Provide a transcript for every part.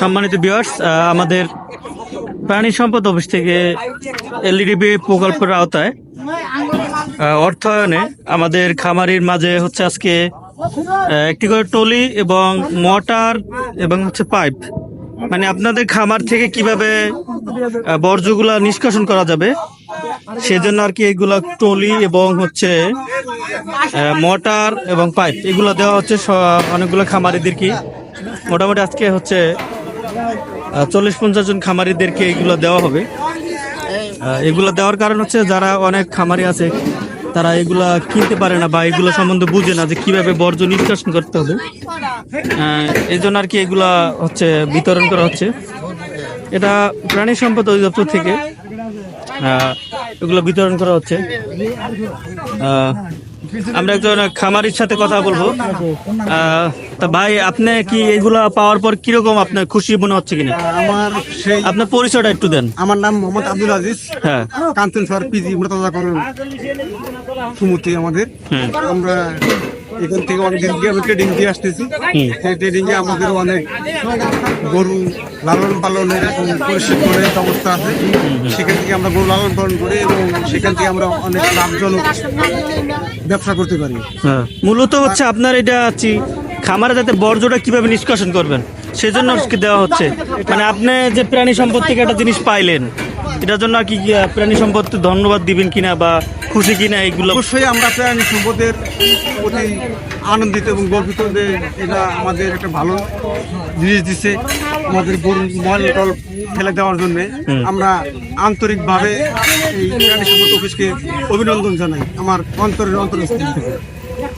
সম্মানিত বিয়ার্স আমাদের প্রাণী সম্পদ অফিস থেকে এলইডিবি প্রকল্পের আওতায় অর্থায়নে আমাদের খামারির মাঝে হচ্ছে আজকে একটি করে টলি এবং মোটর এবং হচ্ছে পাইপ। মানে আপনাদের খামার থেকে কীভাবে বর্জ্যগুলা নিষ্কাশন করা যাবে, সেজন্য আর কি এগুলা টলি এবং হচ্ছে মোটর এবং পাইপ, এগুলো দেওয়া হচ্ছে অনেকগুলো খামারিদের খামারিদেরকে। মোটামুটি আজকে হচ্ছে চল্লিশ পঞ্চাশ জন খামারিদেরকে এগুলো দেওয়া হবে। এগুলো দেওয়ার কারণ হচ্ছে যারা অনেক খামারি আছে, তারা এগুলা কিনতে পারে না বা এগুলো সম্বন্ধে বুঝে না যে কীভাবে বর্জ্য নিষ্কাশন করতে হবে। এই জন্য আর কি এগুলা হচ্ছে বিতরণ করা হচ্ছে। এটা প্রাণী সম্পদ অধিদপ্তর থেকে এগুলো বিতরণ করা হচ্ছে। আমরা একজন খামারির সাথে কথা বলব। তা ভাই আপনি কি এগুলা পাওয়ার পর কীরকম আপনার খুশি মনে হচ্ছে কিনা? আমার সেই আপনার পরিচয়টা একটু দেন। আমার নাম মোহাম্মদ আব্দুল আজিজ। হ্যাঁ। কাঞ্চন স্যার পিজি মোটাতাজাকরণ সুমতি আমাদের। আমরা এখান থেকে অনেক দিন দিয়ে ট্রেডিং দিয়ে আসতেছি। সেই ট্রেডিং আমাদের অনেক গরু লালন পালনের এবং প্রশিক্ষণের ব্যবস্থা আছে। সেখান থেকে আমরা গরু লালন পালন করি এবং সেখান থেকে আমরা অনেক লাভজনক ব্যবসা করতে পারি। হ্যাঁ। মূলত হচ্ছে আপনার এটা খামারে যাতে বর্জ্যটা কীভাবে নিষ্কাশন করবেন সেজন্য আজকে দেওয়া হচ্ছে। মানে আপনি যে প্রাণী সম্পদ থেকে একটা জিনিস পাইলেন এটার জন্য আর কি প্রাণী সম্পদ ধন্যবাদ দিবেন কিনা বা খুশি কিনা এগুলো অবশ্যই আমরা প্রাণী সম্পদের প্রতি আনন্দিত এবং গর্বিত যে এটা আমাদের একটা ভালো জিনিস দিচ্ছে। আমাদের গরু মল টল ফেলে দেওয়ার জন্য আমরা আন্তরিকভাবে এই প্রাণী সম্পদ অফিসকে অভিনন্দন জানাই আমার অন্তরের অন্তরস্থিতি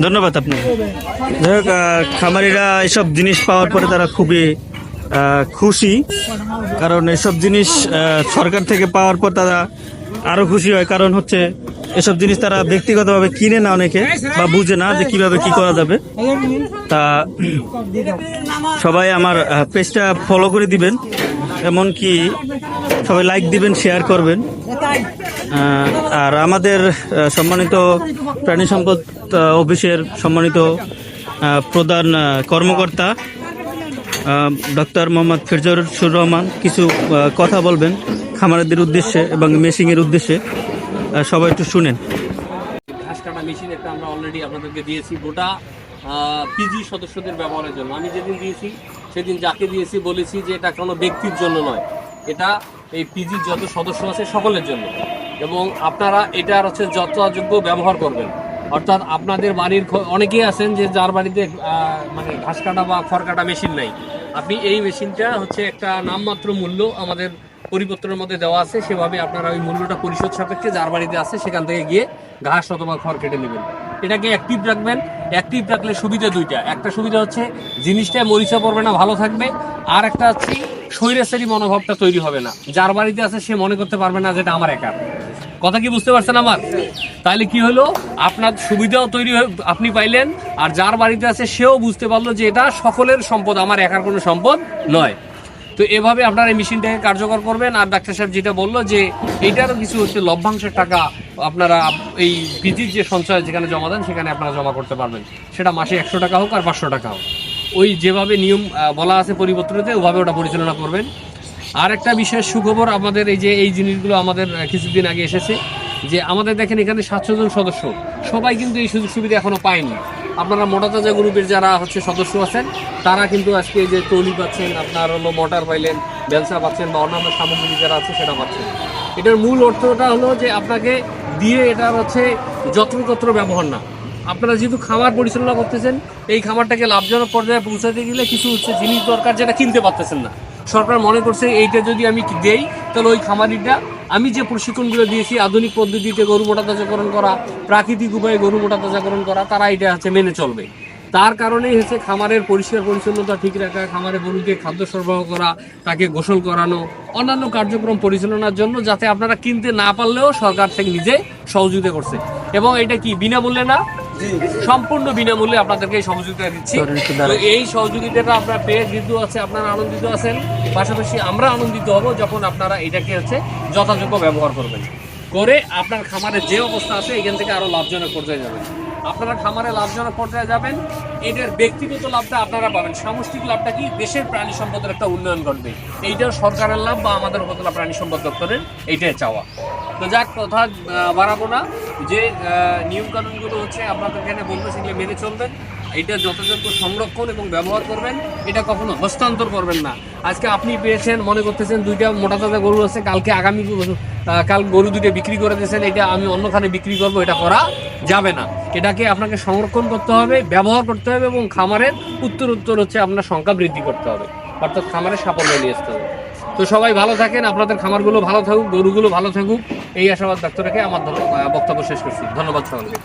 ধন্যবাদ আপনি যাই হোক খামারিরা এসব জিনিস পাওয়ার পরে তারা খুবই খুশি। কারণ এসব জিনিস সরকার থেকে পাওয়ার পর তারা আরও খুশি হয়, কারণ হচ্ছে এসব জিনিস তারা ব্যক্তিগতভাবে কিনে না অনেকে বা বুঝে না যে কীভাবে কি করা যাবে। তা সবাই আমার পেজটা ফলো করে দিবেন, এমনকি সবাই লাইক দিবেন শেয়ার করবেন। আর আমাদের সম্মানিত প্রাণী সম্পদ অফিসের সম্মানিত প্রধান কর্মকর্তা ডক্টর মোহাম্মদ ফিরজুর রহমান, কিছু কথা বলবেন। খামারদের উদ্দেশ্যে এবং মেশিংয়ের উদ্দেশ্যে সবাই একটু শুনেন। ঘাস কাটা মেশিন একটা আমরা অলরেডি আপনাদেরকে দিয়েছি গোটা পিজি সদস্যদের ব্যবহারের জন্য। আমি যেদিন দিয়েছি, সেদিন যাকে দিয়েছি বলেছি যে এটা কোনো ব্যক্তির জন্য নয়। এটা এই পিজির যত সদস্য আছে সকলের জন্য। এবং আপনারা এটার হচ্ছে যথাযোগ্য ব্যবহার করবেন। অর্থাৎ আপনাদের বাড়ির অনেকেই আছেন যে যার বাড়িতে মানে ঘাস কাটা বা খড় কাটা মেশিন নাই। আপনি এই মেশিনটা হচ্ছে একটা নামমাত্র মূল্য আমাদের পরিপত্রের মধ্যে দেওয়া আছে, সেভাবে আপনারা ওই মূল্যটা পরিশোধ সাপেক্ষে যার বাড়িতে আছে সেখান থেকে গিয়ে ঘাস অথবা খড় কেটে নেবেন। এটাকে অ্যাক্টিভ রাখবেন। অ্যাক্টিভ রাখলে সুবিধা দুইটা। একটা সুবিধা হচ্ছে, জিনিসটা মরিচা পড়বে না, ভালো থাকবে। আর একটা হচ্ছে, স্বৈরাচারী মনোভাবটা তৈরি হবে না। যার বাড়িতে আছে, সে মনে করতে পারবে না যেটা আমার একার কথা কি বুঝতে পারছেন আমার? তাহলে কি হলো? আপনার সুবিধাও তৈরি আপনি পাইলেন, আর যার বাড়িতে আছে, সেও বুঝতে পারল যে এটা সকলের সম্পদ, আমার একার কোনো সম্পদ নয়। তো এভাবে আপনারা এই মেশিনটাকে কার্যকর করবেন। আর ডাক্তার সাহেব যেটা বলল যে, এইটারও কিছু হচ্ছে লভ্যাংশের টাকা আপনারা এই পিজির যে সঞ্চয় যেখানে জমা দেন, সেখানে আপনারা জমা করতে পারবেন। সেটা মাসে একশো টাকা হোক আর পাঁচশো টাকা হোক। ওই যেভাবে নিয়ম বলা আছে পরিবর্তনতে, ওভাবে ওটা পরিচালনা করবেন। আর একটা বিশেষ সুখবর আমাদের এই যে, এই জিনিসগুলো আমাদের কিছুদিন আগে এসেছে। যে আমাদের দেখেন এখানে সাতশো জন সদস্য। সবাই কিন্তু এই সুযোগ সুবিধা এখনও পায়নি। আপনারা মোটা তাজা গ্রুপের যারা হচ্ছে সদস্য আছেন, তারা কিন্তু আজকে যে টলি পাচ্ছেন, আপনার হলো মোটর পাইলেন, বেলসা পাচ্ছেন বা অন্যান্য সামগ্রী যারা আছে সেটা পাচ্ছেন। এটার মূল অর্থটা হলো যে আপনাকে দিয়ে এটার হচ্ছে যত্রতত্র ব্যবহার না। আপনারা যেহেতু খামার পরিচালনা করতেছেন, এই খামারটাকে লাভজনক পর্যায়ে পৌঁছাতে গেলে কিছু হচ্ছে জিনিস দরকার যেটা কিনতে পারতেছেন না। সরকার মনে করছে এইটা যদি আমি দেই, তাহলে ওই খামারিটা আমি যে প্রশিক্ষণগুলো দিয়েছি আধুনিক পদ্ধতিতে গরু মোটা তাজাকরণ করা প্রাকৃতিক উপায়ে গরু মোটা তাজাকরণ করা তারা এটা হচ্ছে মেনে চলবে। তার কারণেই হচ্ছে খামারের পরিষ্কার পরিচ্ছন্নতা ঠিক রাখা খামারে গরুকে খাদ্য সরবরাহ করা তাকে গোসল করানো অন্যান্য কার্যক্রম পরিচালনার জন্য যাতে আপনারা কিনতে না পারলেও সরকার থেকে নিজে সহযোগিতা করছে। এবং এটা কি বিনামূল্যে না? সম্পূর্ণ বিনামূল্যে আপনাদেরকে এই সহযোগিতা দিচ্ছি। এই সহযোগিতাটা আপনার পেয়ে কিন্তু আছে আপনারা আনন্দিত আছেন। পাশাপাশি আমরা আনন্দিত হব যখন আপনারা এটাকে হচ্ছে যথাযোগ্য ব্যবহার করবেন। করে আপনার খামারের যে অবস্থা আছে, এখান থেকে আরও লাভজনক পর্যায়ে যাবেন। আপনারা খামারে লাভজনক পর্যায়ে যাবেন, এটার ব্যক্তিগত লাভটা আপনারা পাবেন। সামষ্টিক লাভটা কি? দেশের প্রাণী সম্পদের একটা উন্নয়ন ঘটবে। এইটাও সরকারের লাভ বা আমাদের উপজেলা প্রাণী সম্পদ দপ্তরের এইটাই চাওয়া। তো যাক, কথা বাড়াবো না। যে নিয়মকানুনগুলো হচ্ছে আপনাদের এখানে বলব সেগুলো মেনে চলবেন। এটা যথাযথ সংরক্ষণ এবং ব্যবহার করবেন, এটা কখনো হস্তান্তর করবেন না। আজকে আপনি পেয়েছেন, মনে করতেছেন দুইটা মোটা তাজা গরু আছে, কালকে আগামী কাল গরু দুটো বিক্রি করে দিয়েছেন, এটা আমি অন্যখানে বিক্রি করব, এটা করা যাবে না। এটাকে আপনাকে সংরক্ষণ করতে হবে, ব্যবহার করতে হবে এবং খামারের উত্তর উত্তর হচ্ছে আপনার সংখ্যা বৃদ্ধি করতে হবে। অর্থাৎ খামারের সাফল্য নিয়ে আসতে হবে। তো সবাই ভালো থাকেন, আপনাদের খামারগুলো ভালো থাকুক, গরুগুলো ভালো থাকুক, এই আশাবাদ ব্যক্ত রেখে আমার বক্তব্য শেষ করছি। ধন্যবাদ সকলকে।